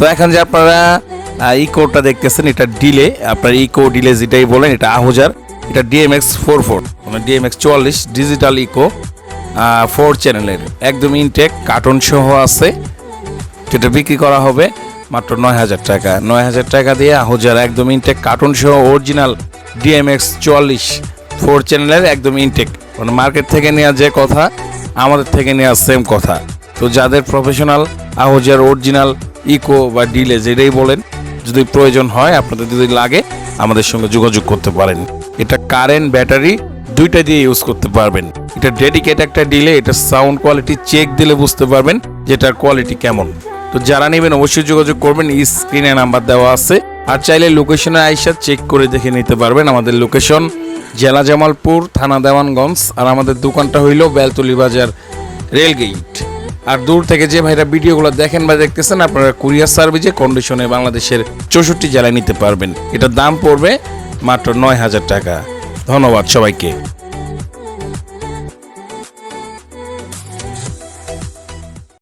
তো এখন যে আপনারা ইকোটা দেখতেছেন, এটা ডিলে আপনার ইকো ডিলে যেটাই বলেন, এটা আহুজার, এটা ডিএমএক্স ফোর ফোর মানে ডিএমএক্স চুয়াল্লিশ ডিজিটাল ইকো ফোর চ্যানেলের একদম ইনটেক কার্টুন সহ আছে, যেটা বিক্রি করা হবে মাত্র নয় হাজার টাকা। নয় হাজার টাকা দিয়ে আহুজার একদম ইনটেক কার্টুন সহ অরিজিনাল ডিএমএক্স চুয়াল্লিশ ফোর চ্যানেলের একদম ইনটেক মানে মার্কেট থেকে নেওয়া যে কথা, আমাদের থেকে নেওয়া সেম কথা। তো যাদের প্রফেশনাল আহুজার অরিজিনাল ইকো বা ডিলে যেটাই বলেন, যদি প্রয়োজন হয়, আপনাদের যদি লাগে, আমাদের সঙ্গে যোগাযোগ করতে পারেন। এটা কারেন্ট ব্যাটারি দুইটা দিয়ে ইউজ করতে পারবেন। এটা ডেডিকেট একটা ডিলে এটা সাউন্ড কোয়ালিটি চেক দিলে বুঝতে পারবেন যে এটার কোয়ালিটি কেমন। তো যারা নেবেন, অবশ্যই যোগাযোগ করবেন স্ক্রিনে নাম্বার দেওয়া আছে। আর চাইলে লোকেশনে আইসা চেক করে দেখে নিতে পারবেন আমাদের লোকেশন জেলা জামালপুর, থানা দেওয়ানগঞ্জ, আর আমাদের দোকানটা হইল বেলতলি বাজার, রেলগেট। আর দূর থেকে যে ভাইরা ভিডিওগুলো দেখেন বা দেখতেছেন, আপনারা কুরিয়ার সার্ভিসে কন্ডিশনে বাংলাদেশের চৌষট্টি জেলায় নিতে পারবেন। এটার দাম পড়বে মাত্র নয় হাজার টাকা। ধন্যবাদ সবাইকে।